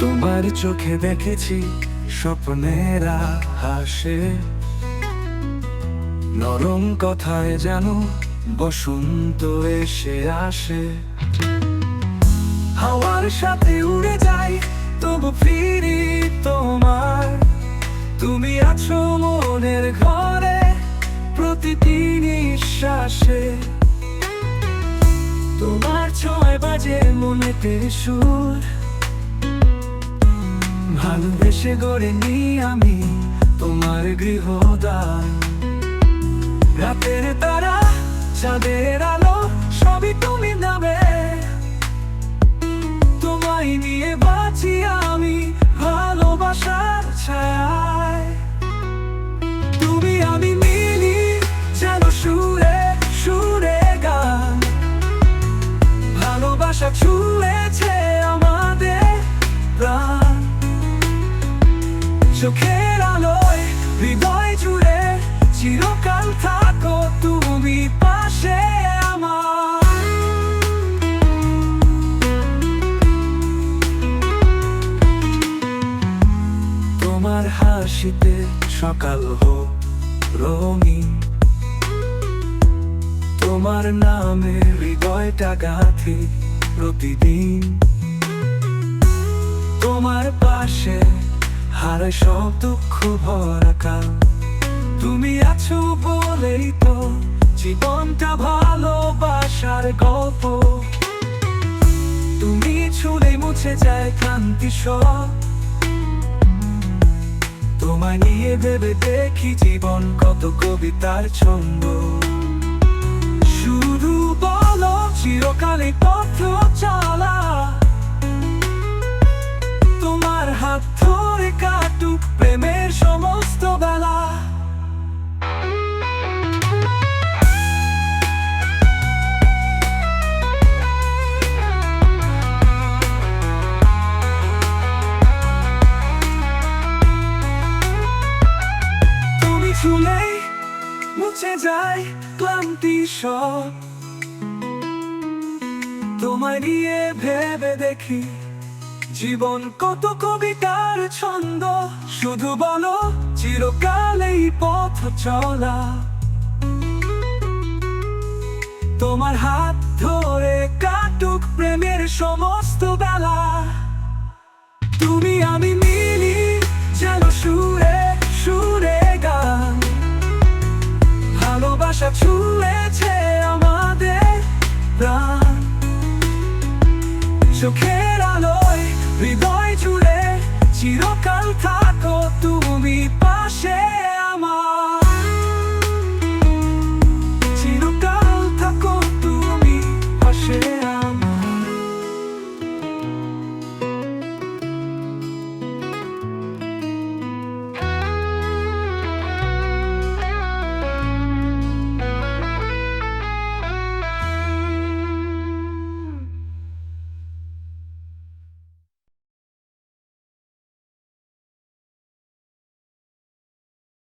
তোমার চোখে দেখেছি স্বপ্নেরা হাসে নরম কথায় যেন বসন্ত এসে আসে। হাওয়ার সাথে উড়ে যাই, তবু ফিরি তোমার। তুমি আছো মনের ঘরে প্রতিটি নিঃশ্বাসে। তোমার ছয় বাজে মনেতে সুর ভালোবেসে গড়ে নি আমি তোমার গৃহদার রাতের তারা, চাঁদের আলো, সবই তুমি নামে। তোমায় নিয়ে বাঁচি চোখের আলোয় হৃদয় জুড়ে চিরকাল থাকো তুমি পাশে আমার। তোমার হাসিতে সকাল হোক রঙিন। তোমার নামে হৃদয়টা গাথি প্রতিদিন। তোমার পাশে হারায় সব দুঃখ ভরা কাল তুমি আছো বলেই তো জীবনটা ভালোবাসার গল্প। তুমি ছুলে মুছে যায় ক্লান্তি সব। তোমায় নিয়ে ভেবে দেখি জীবন কত কবিতার ছন্দ। শুধু মুছে যায় ক্লান্তি সব। তোমায় নিয়ে ভেবে দেখি জীবন কত কবিতার ছন্দ। শুধু বলো, চিরকাল এই পথ চলা। তোমার হাত ধরে কাটুক প্রেমের সমস্ত বেলা। তুমি ভালোবাসা ছুঁয়েছে আমাদের প্রাণ চোখের